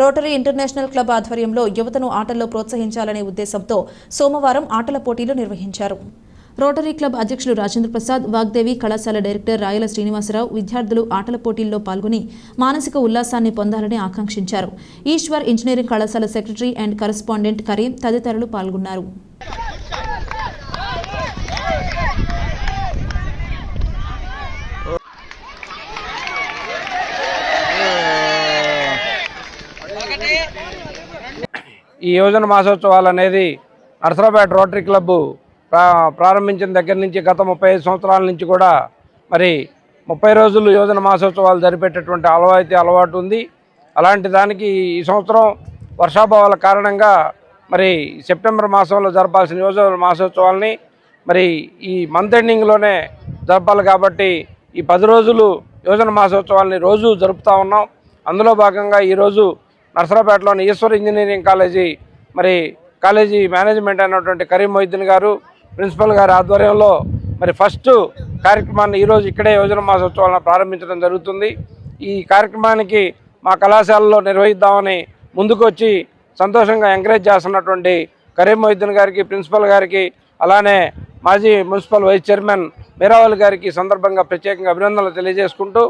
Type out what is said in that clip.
Rotary international club ఆధ్వర్యంలో యువతను ఆటల్లో ప్రోత్సహించాలనే ఉద్దేశంతో సోమవారం ఆటల పోటీలు నిర్వహించారు. రోటరీ క్లబ్ అధ్యక్షులు రాజేంద్ర ప్రసాద్ వాగ్దేవి కళాశాల డైరెక్టర్ రాయల శ్రీనివాసరావు విద్యార్థులు ఆటల పోటీల్లో పాల్గొని మానసిక ఉల్లాసాన్ని పొందాలని ఆకాంక్షించారు. ఈశ్వర్ ఇంజనీరింగ్ కళాశాల సెక్రటరీ అండ్ కరెస్పాండెంట్ కరీం తదితరులు పాల్గొన్నారు. ఈ యోజన మాసోత్సవాలు అనేది నర్సరాపేట రోటరీ క్లబ్ ప్రా ప్రారంభించిన దగ్గర నుంచి గత ముప్పై ఐదు సంవత్సరాల నుంచి కూడా మరి ముప్పై రోజులు యోజన మాసోత్సవాలు జరిపేటటువంటి అలవాయితీ అలవాటు ఉంది. అలాంటి దానికి ఈ సంవత్సరం వర్షాభావాల కారణంగా మరి సెప్టెంబర్ మాసంలో జరపాల్సిన యోజన మాసోత్సవాల్ని మరి ఈ మంత్ ఎండింగ్లోనే జరపాలి కాబట్టి ఈ పది రోజులు యోజన మాసోత్సవాల్ని రోజు జరుపుతూ ఉన్నాం. అందులో భాగంగా ఈరోజు నర్సరాపేటలోని ఈశ్వర్ ఇంజనీరింగ్ కాలేజీ మరి కాలేజీ మేనేజ్మెంట్ అయినటువంటి కరీం మొహిద్దీన్ గారు ప్రిన్సిపల్ గారి ఆధ్వర్యంలో మరి ఫస్ట్ కార్యక్రమాన్ని ఈరోజు ఇక్కడే యోజన మాసోత్సవాలను ప్రారంభించడం జరుగుతుంది. ఈ కార్యక్రమానికి మా కళాశాలలో నిర్వహిద్దామని ముందుకు వచ్చి సంతోషంగా ఎంకరేజ్ చేస్తున్నటువంటి కరీం మొహిద్దీన్ గారికి ప్రిన్సిపల్ గారికి అలానే మాజీ మున్సిపల్ వైస్ చైర్మన్ మీరావల్ గారికి సందర్భంగా ప్రత్యేకంగా అభినందనలు తెలియజేసుకుంటూ